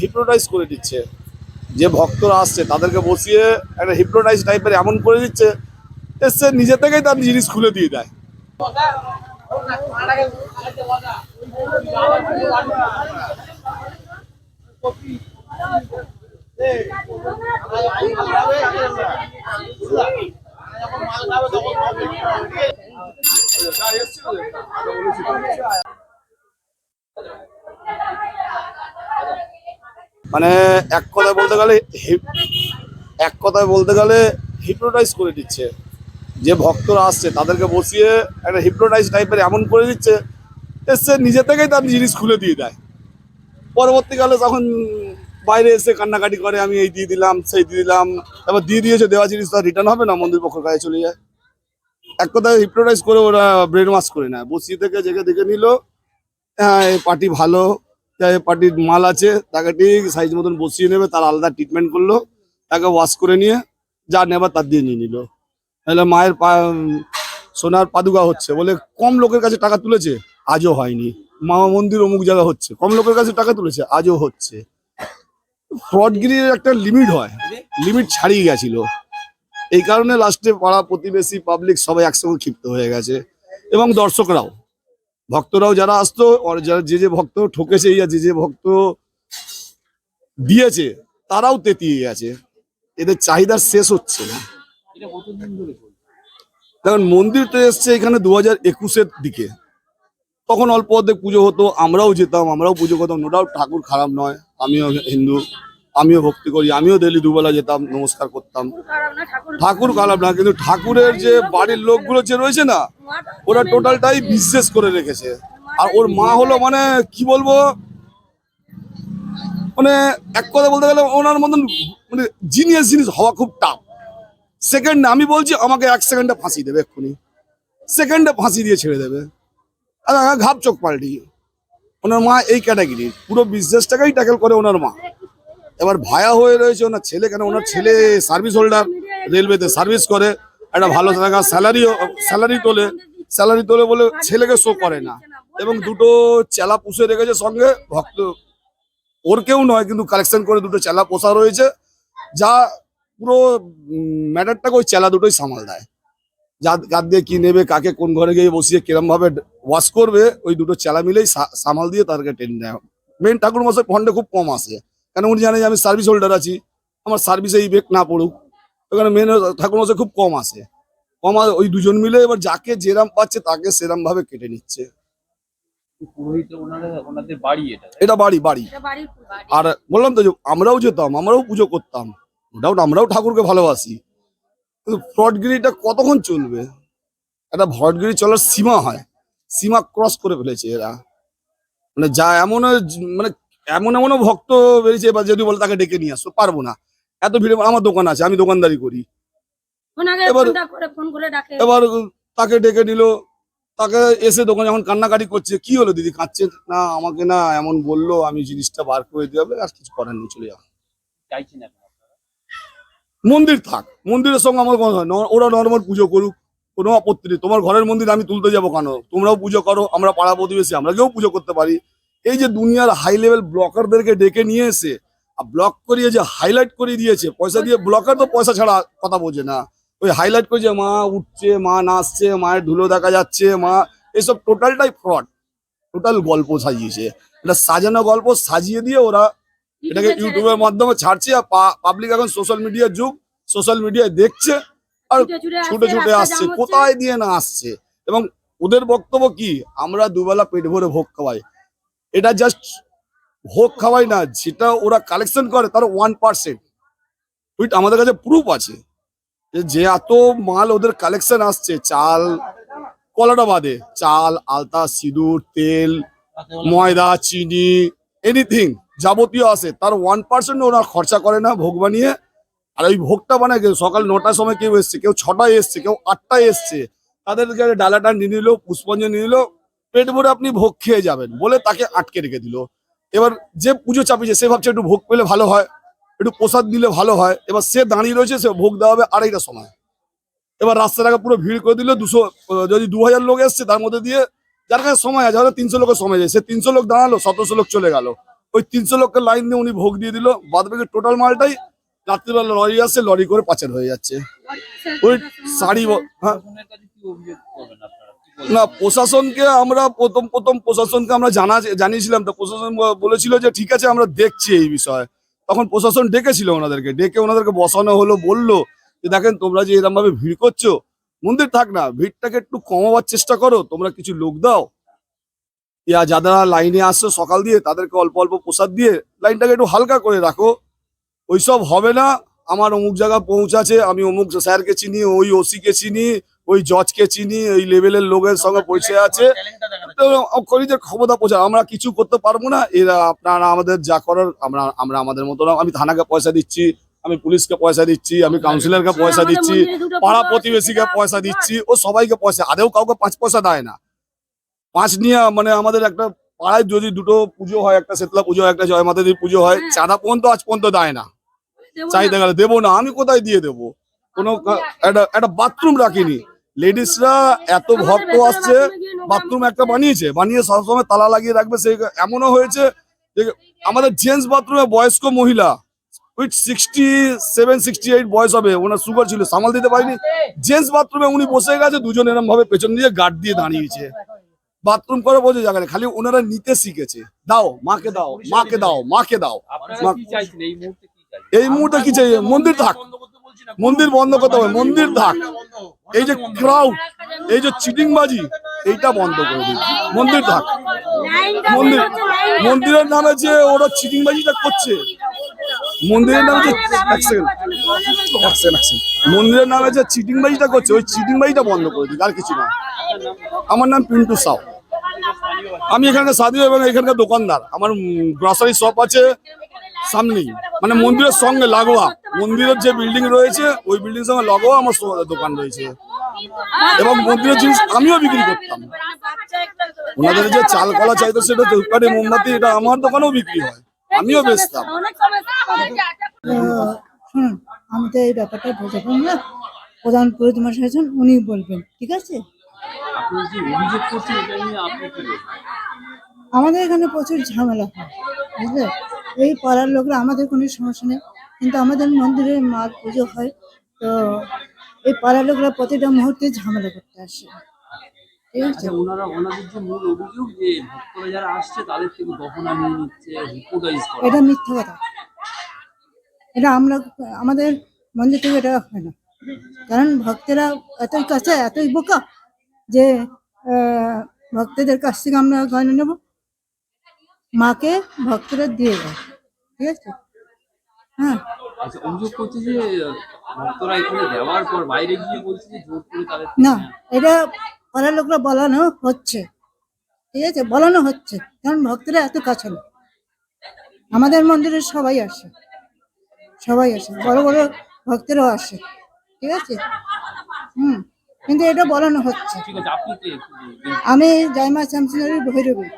Hypnotise করে দিচ্ছে। যে ভক্তরা আসছে তাদেরকে বসিয়ে একটা হিপনোটাইজ টাইপের এমন করে দিচ্ছে এসছে নিজে থেকেই তার জিনিস খুলে দিয়ে দেয়। মানে এক কথায় বলতে গেলে এক কথায় বলতে গেলে হিপনোটাইজ করে দিচ্ছে। যে ভক্তরা আসছে, তাদেরকে বসিয়ে একটা হিপনোটাইজ টাইপের এমন করে দিচ্ছে এসছে নিজে থেকেই তার জিনিস খুলে দিয়ে দেয়। পরবর্তীকালে যখন বাইরে এসে কান্নাকাটি করে, আমি এই দিয়ে দিলাম, সেই দিয়ে দিলাম, তারপর দিয়ে দিয়েছে, দেওয়া জিনিস তো রিটার্ন হবে না, মন্দির পক্ষের কাছে চলে যায়। এক কথায় হিপনোটাইজ করে ওরা ব্রেন ওয়াশ করে নেয়। বসিয়ে থেকে জেগে দেখে নিল হ্যাঁ এই পার্টি ভালো। পার্টির মাল আছে, তাকে ঠিক সাইজ মতন বসিয়ে নেবে, তার আলাদা ট্রিটমেন্ট করল, তাকে ওয়াশ করে নিয়ে যা নেবার তার দিয়ে নিয়ে নিল। তাহলে মায়ের পা, সোনার পাদুকা হচ্ছে বলে কম লোকের কাছে টাকা তুলেছে, আজও হয়নি। মামা মন্দির অমুক জায়গা হচ্ছে, কম লোকের কাছে টাকা তুলেছে, আজও হচ্ছে। ফ্রডগিরির একটা লিমিট হয় লিমিট ছাড়িয়ে গেছিল। এই কারণে লাস্টে পাড়া প্রতিবেশী পাবলিক সবাই একসঙ্গে ক্ষিপ্ত হয়ে গেছে, এবং দর্শকরাও। ভক্তরাও যারা আসতো আর যারা যে যে ভক্ত ঠকেছে ইয়া যে যে ভক্ত দিয়েছে তারাও তেতিয়ে গেছে। এদের চাহিদার শেষ হচ্ছে না। দেখুন মন্দির তো এসছে এখানে দু হাজার একুশের দিকে। তখন অল্প অর্ধেক পুজো হতো আমরাও যেতাম আমরাও পুজো করতাম। নো ডাউট ঠাকুর খারাপ নয় আমিও হিন্দু আমিও ভক্তি করি আমিও ডেলি দুবেলা যেতাম নমস্কার করতাম। ঠাকুর খারাপ না কিন্তু ঠাকুরের যে বাড়ির লোকগুলো যে রয়েছে না ওরা টোটালটাই বিশ্বাস করে রেখেছে। আর ওর মা হলো মানে কি বলব? মানে এক কথা বলতে গেলে ওনার মতন মানে জিনিয়াস জিনিস হওয়া খুব টাফ সেকেন্ড আমি বলছি আমাকে এক সেকেন্ডে ফাঁসি দেবে এক্ষুনি। সেকেন্ডে ফাঁসি দিয়ে ছেড়ে দেবে। আর ঘাপ চোখ পাল্টি। ওনার মা এই ক্যাটাগরি পুরো বিজনেসটাকেই ট্যাকেল করে ওনার মা। এবার ভায়া হয়ে রয়েছে ওনার ছেলে কেন ওনার ছেলে সার্ভিস হোল্ডার রেলওয়েতে সার্ভিস করে। একটা ভালো টাকা স্যালারি স্যালারি তোলে স্যালারি তোলে বলে ছেলেকে শো করে না। এবং দুটো চেলা পুষে রেখেছে সঙ্গে, ভক্ত, ওর কেউ নয়, কিন্তু কালেকশন করে দুটো চেলা পোষা রয়েছে, যা পুরো ম্যাটারটাকে ওই চেলা দুটোই সামাল দেয়। যা, কার দিয়ে কি নেবে, কাকে কোন ঘরে গিয়ে বসিয়ে কিরম ভাবে ওয়াশ করবে, ওই দুটো চেলা মিলেই সামাল দিয়ে তাদেরকে টেনে নেয় মেন ঠাকুর মশাই ফন্ডে খুব কম আসে, কেন উনি জানে যে আমি সার্ভিস হোল্ডার আছি, আমার সার্ভিসে ইফেক্ট না পড়ুক। ওখানে মেন ঠাকুর মশাই খুব কম আসে কম আ- ওই দুজন মিলে এবার যাকে যেরাম পাচ্ছে তাকে সেরাম ভাবে কেটে নিচ্ছে। পুরোহিত ওনারা ওনাদের বাড়ি এটা এটা বাড়ি বাড়ি। আর বললাম তো আমরাও যেতাম আমরাও পুজো করতাম। ডাউট আমরাও ঠাকুরকে ভালোবাসি। কিন্তু ফ্রডগিরিটা কতক্ষণ চলবে? একটা ফ্রডগিরি চলার সীমা হয়। সীমা ক্রস করে ফেলেছে এরা। মানে যা এমন মানে এমন এমনও ভক্ত বেরিয়েছে এবার যদি বলে তাকে ডেকে নিয়ে আসো পারব না। এত ভিড়ে আমার দোকান আছে আমি দোকানদারি করি। এবার- ফোনটা করে ফোন করে ডাকে। এবার তাকে ডেকে নিল তাকে এসে দোকানে যখন কান্নাকাটি করছে কি হলো দিদি কাঁদছে না আমাকে না এমন বলল আমি জিনিসটা বার করে দিয়ে হবে আর কিছু করার নেই চলে আপনারা? মন্দির থাক মন্দিরের সঙ্গে আমার কোনো হয় ওরা নর্মাল পুজো করুক কোনো আপত্তি নেই। তোমার ঘরের মন্দির আমি তুলতে যাব কেন? তোমরাও পুজো করো আমরা পাড়া প্রতিবেশী আমরা কেউ পুজো করতে পারি। এই যে দুনিয়ার হাই লেভেল ব্লকারদেরকে ডেকে নিয়ে এসে আর ব্লক করিয়ে যে হাইলাইট করিয়ে দিয়েছে পয়সা দিয়ে ব্লকার তো পয়সা ছাড়া কথা বোঝে না। ওই হাইলাইট করেছে মা উঠছে মা নাচছে মায়ের ধুলো দেখা যাচ্ছে মা এসব টোটালটাই ফ্রড টোটাল গল্প সাজিয়েছে। এটা সাজানো গল্প সাজিয়ে দিয়ে ওরা এটাকে ইউটিউবে ইউটিউবের মাধ্যমে ছাড়ছে আর পাবলিক এখন সোশ্যাল মিডিয়ার যুগ সোশ্যাল মিডিয়ায় দেখছে আর ছুটে ছুটে আসছে কোথায় দিয়ে না আসছে? এবং ওদের বক্তব্য কি? আমরা দুবেলা পেট ভরে ভোগ খাওয়াই। এটা জাস্ট ভোগ খাওয়াই না, যেটা ওরা কালেকশন করে তার ওয়ান পার্সেন্ট উইট আমাদের কাছে প্রুফ আছে। যে এত মাল ওদের কালেকশন আসছে, চাল, কলাটা বাদে, চাল, আলতা, সিঁদুর, তেল, ময়দা, চিনি এনিথিং যাবতীয় আসে তার ওয়ান পার্সেন্ট ওরা খরচা করে না ভোগ বানিয়ে। আর ওই ভোগটা বানায় কেউ সকাল নটার সময় কেউ এসছে, কেউ ছটায় এসছে, কেউ আটটায় এসছে, তাদেরকে ডালাটা নিয়ে নিল, পুষ্পাঞ্জলি নিয়ে নিল, পেট ভরে আপনি ভোগ খেয়ে যাবেন বলে তাকে আটকে রেখে দিল। এবার যে পুজো চাপিয়েছে সে ভাবছে একটু ভোগ পেলে ভালো হয় একটু প্রসাদ দিলে ভালো হয়। এবার সে দাঁড়িয়ে রয়েছে সে ভোগ দেওয়া হবে আড়াইটার সময়। এবার রাস্তাটাকে পুরো ভিড় করে দিল দুশো যদি দু হাজার লোক এসছে তার মধ্যে দিয়ে যার কাছে সময় আছে হয়তো তিনশো লোকের সময় আছে। সে তিনশো লোক দাঁড়াল সতেরোশো লোক চলে গেল। ওই তিনশো লক্ষের লাইন দিয়ে উনি ভোগ দিয়ে দিল। বাদ বাকি টোটাল মালটাই রাত্রিবেলা লরি আসছে লরি করে পাচার হয়ে যাচ্ছে। ওই শাড়ি হ্যাঁ। না, প্রশাসনকে আমরা প্রথম প্রথম প্রশাসনকে আমরা জানা, জানিয়েছিলাম। তো প্রশাসন বলেছিল যে ঠিক আছে, আমরা দেখছি এই বিষয়ে। তখন প্রশাসন ডেকেছিল ওনাদেরকে। ডেকে ওনাদেরকে বসানো হলো, বলল যে, দেখেন, তোমরা যে এরকম ভাবে ভিড় করছ, মন্দির থাক না, ভিড়টাকে একটু কমাবার চেষ্টা করো, তোমরা কিছু লোক দাও। ইয়া যারা লাইনে আসছো সকাল দিয়ে, তাদেরকে অল্প অল্প প্রসাদ দিয়ে, লাইনটাকে একটু হালকা করে রাখো। ওইসব হবে না। আমার অমুক জায়গা পৌঁছাছে আমি অমুক স্যারকে চিনি, ওই ওসিকে চিনি ওই জজকে চিনি ওই লেভেলের লোকের সঙ্গে পরিচয় আছে। তো খরিদের ক্ষমতা পৌঁছা আমরা কিছু করতে পারব না। এরা আপনারা আমাদের যা করার আমরা আমরা আমাদের মতো আমি থানাকে পয়সা দিচ্ছি আমি পুলিশকে পয়সা দিচ্ছি আমি কাউন্সিলরকে পয়সা দিচ্ছি পাড়া প্রতিবেশীকে পয়সা দিচ্ছি ও সবাইকে পয়সা আদেও কাউকে পাঁচ পয়সা দেয় না। পাঁচ নিয়ে মানে আমাদের একটা পাড়ায় যদি দুটো পুজো হয় একটা শেতলা পুজো হয় একটা জয় মাতা দেবী পুজো হয় চাঁদা পর্যন্ত আজ পর্যন্ত দেয় না। চাহিদা গেলে দেবো না আমি কোথায় দিয়ে দেবো? কোনো একটা একটা বাথরুম রাখিনি। লেডিসরা এত ভক্ত আসছে বাথরুম একটা বানিয়েছে বানিয়ে সবসময় তালা লাগিয়ে রাখবে সেই এমনও হয়েছে যে আমাদের জেন্টস বাথরুমে বয়স্ক মহিলা with sixty seven sixty eight বয়স হবে ওনার সুগার ছিল সামাল দিতে পারিনি। জেন্টস বাথরুমে উনি বসে গেছে দুজন এরম ভাবে পেছন দিয়ে গার্ড দিয়ে দাঁড়িয়েছে। বাথরুম করে বসে জায়গা নেই। খালি ওনারা নিতে শিখেছে। দাও মাকে দাও মাকে দাও মাকে দাও। মা- কি চাইছেন? এই মুহূর্তে কি এই মুহূর্তে কি চাই? মন্দির থাক। মন্দির বন্ধ করতে হবে, মন্দির থাক। এই যে ক্রাউড এই যে চিটিংবাজি, এইটা বন্ধ করে দিন। মন্দির থাক। মন্দির, মন্দিরের নামে যে ওরা চিটিংবাজিটা করছে, মন্দিরের নামে যে মন্দিরের নামে যে চিটিংবাজিটা করছে, ওই চিটিংবাজিটা বন্ধ করে দিক আর কিছু না। আমার নাম পিন্টু সাউ। আমি এখানকার সাধু এবং এখানকার দোকানদার। আমার গ্রসারি শপ আছে সামনেই। মানে মন্দিরের সঙ্গে লাগোয়া। মন্দিরের যে বিল্ডিং রয়েছে ওই বিল্ডিং সঙ্গে লাগোয়া আমার দোকান রয়েছে। এবং মন্দিরের জিনিস আমিও বিক্রি করতাম। ওনাদের যে চাল কলা চাইতো সেটা ধূপকাঠি মোমবাতি এটা আমার দোকানেও বিক্রি হয়। আমিও বেচতাম। শুনুন আমি তো এই ব্যাপারটা বলতে পারব না। প্রধান পুরোহিত মশাই আছেন উনি বলবেন ঠিক আছে? আমাদের এখানে প্রচুর ঝামেলা হয় বুঝলে? এই পাড়ার লোকরা আমাদের কোনো সমস্যা নেই। কিন্তু আমাদের মন্দিরে মা পুজো হয় তো এই পাড়ার লোকরা প্রতিটা মুহূর্তে ঝামেলা করতে আসে। আচ্ছা ওনারা ওনাদের যে মূল অভিযোগ যে ভক্তরা যারা আসছে তাদের থেকে গহনা নিয়ে নিচ্ছে রিপোর্টাইজ করা। এটা মিথ্যা কথা। এটা আমরা আমাদের মন্দির থেকে এটা হয় না। কারণ ভক্তেরা এতই কাছে এতই বোকা যে আহ, ভক্তদের কাছ থেকে আমরা গয়না নেব। মাকে ভক্তরা দিয়ে দেয় ঠিক আছে? হ্যাঁ। আচ্ছা অভিযোগ করছে যে ভক্তরা এখানে দেওয়ার পর বাইরে গিয়ে বলছে যে জোর করে তাদের না এটা পাড়ার লোকরা বলানো হচ্ছে ঠিক আছে? বলানো হচ্ছে কারণ ভক্তরা এত কাছে না। আমাদের মন্দিরে সবাই আসে সবাই আসে বড় বড় ভক্তরাও আসে ঠিক আছে? হুম কিন্তু এটা বলানো হচ্ছে। আমি জয়মা শ্যামসুন্দরী ভৈরবী